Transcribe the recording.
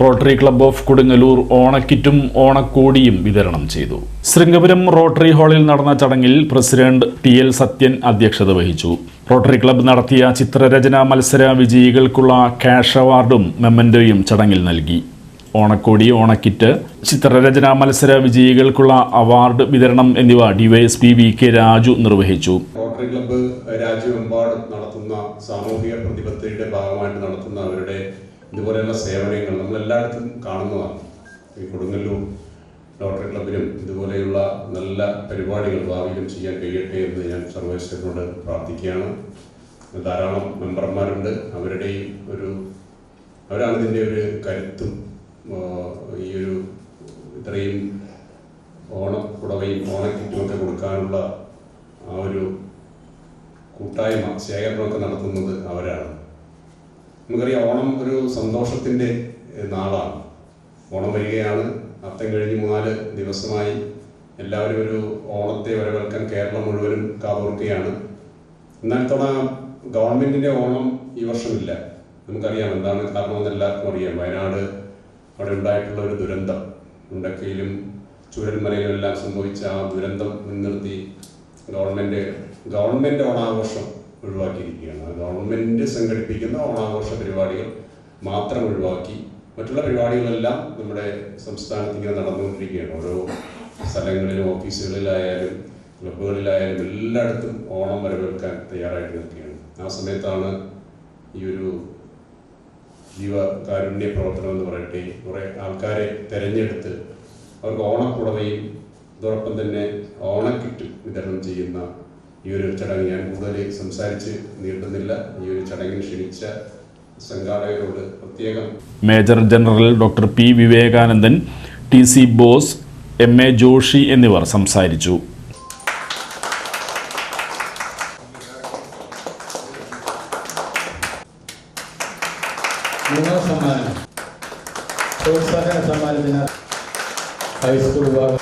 Rotary club of Kodungallur ഓണക്കിറ്റും ഓണക്കോടിയും വിതരണം ചെയ്തു. ശൃംഗപുരം റോട്ടറി ഹാളിൽ നടന്ന ചടങ്ങിൽ പ്രസിഡന്റ് ടി എൽ സത്യൻ അധ്യക്ഷത വഹിച്ചു. റോട്ടറി ക്ലബ്ബ് നടത്തിയ ചിത്രരചനാ മത്സര വിജയികൾക്കുള്ള ക്യാഷ് അവാർഡും മെമ്മന്റോയും ചടങ്ങിൽ നൽകി. ഓണക്കോടി ഓണക്കിറ്റ് ചിത്രരചനാ മത്സര വിജയികൾക്കുള്ള അവാർഡ് വിതരണം എന്നിവ ഡിവൈഎസ്പി വി കെ രാജു നിർവഹിച്ചു. റോട്ടറി ക്ലബ്ബ് രാജ്യമെമ്പാടും നടത്തുന്ന സാമൂഹിക പ്രതിബദ്ധതയുടെ ഭാഗമായിട്ട് നടത്തുന്ന അവരുടെ ഇതുപോലെയുള്ള സേവനങ്ങൾ നമ്മൾ എല്ലായിടത്തും കാണുന്നതാണ്. ഈ കൊടുങ്ങല്ലൂർ ലോട്ടറി ക്ലബിനും ഇതുപോലെയുള്ള നല്ല പരിപാടികൾ ഭാവിയിലും ചെയ്യാൻ കഴിയട്ടെ എന്ന് ഞാൻ സർവേശ്വരനോട് പ്രാർത്ഥിക്കുകയാണ്. ധാരാളം മെമ്പർമാരുണ്ട്. അവരുടെയും ഒരു അവരാണ് ഇതിന്റെ ഒരു കരുത്തും ഈ ഒരു ഇത്രയും ഓണക്കുടവയും ഓണക്കിറ്റുമൊക്കെ കൊടുക്കാനുള്ള ആ ഒരു കൂട്ടായ്മ ശേഖരണമൊക്കെ നടത്തുന്നത് അവരാണ്. നമുക്കറിയാം ഓണം ഒരു സന്തോഷത്തിന്റെ നാളാണ്. ഓണം വരികയാണ്. അത്തം കഴിഞ്ഞ് മൂന്നാൽ ദിവസമായി. എല്ലാവരും ഒരു ഓണത്തെ വരവേൽക്കാൻ കേരളം മുഴുവനും കാതോർക്കുകയാണ്. എന്നാൽ തവണ ഗവൺമെന്റിന്റെ ഓണം ഈ വർഷമില്ല. നമുക്കറിയാം എന്താണ് കാരണമെന്ന് എല്ലാവർക്കും അറിയാം. വയനാട് അവിടെ ഉണ്ടായിട്ടുള്ള ഒരു ദുരന്തം. ഉണ്ടക്കയിലും ചൂരൽമലയിലും എല്ലാം സംഭവിച്ച ആ ദുരന്തം മുൻനിർത്തി ഗവൺമെന്റ് ഗവൺമെന്റ് ഓണാഘോഷം ഒഴിവാക്കിയിരിക്കുകയാണ്. ഗവൺമെന്റ് സംഘടിപ്പിക്കുന്ന ഓണാഘോഷ പരിപാടികൾ മാത്രം ഒഴിവാക്കി മറ്റുള്ള പരിപാടികളെല്ലാം നമ്മുടെ സംസ്ഥാനത്ത് ഇങ്ങനെ നടന്നുകൊണ്ടിരിക്കുകയാണ്. ഓരോ സ്ഥലങ്ങളിലും ഓഫീസുകളിലായാലും ക്ലബ്ബുകളിലായാലും എല്ലായിടത്തും ഓണം വരവേൽക്കാൻ തയ്യാറായിട്ട് നിൽക്കുകയാണ്. ആ സമയത്താണ് ഈ ഒരു ജീവകാരുണ്യ പ്രവർത്തനം എന്ന് പറയട്ടെ കുറെ ആൾക്കാരെ തിരഞ്ഞെടുത്ത് അവർക്ക് ഓണക്കുടവയും അതോടൊപ്പം തന്നെ ഓണക്കിറ്റ് വിതരണം ചെയ്യുന്ന ഈ ഒരു ചടങ്ങ് ഞാൻ കൂടുതൽ സംസാരിച്ച് നീട്ടുന്നില്ല ഈ ഒരു ചടങ്ങിന് ക്ഷണിച്ച സംഘാടകരോട് പ്രത്യേകം major general doctor P Vivekanandan T C Bose M A Joshi എന്നിവർ സംസാരിച്ചു. മൂന്നാം സമ്മാനം. പ്രോത്സാഹന സമ്മാനത്തിന് ഹൈസ്കൂൾ വിഭാഗം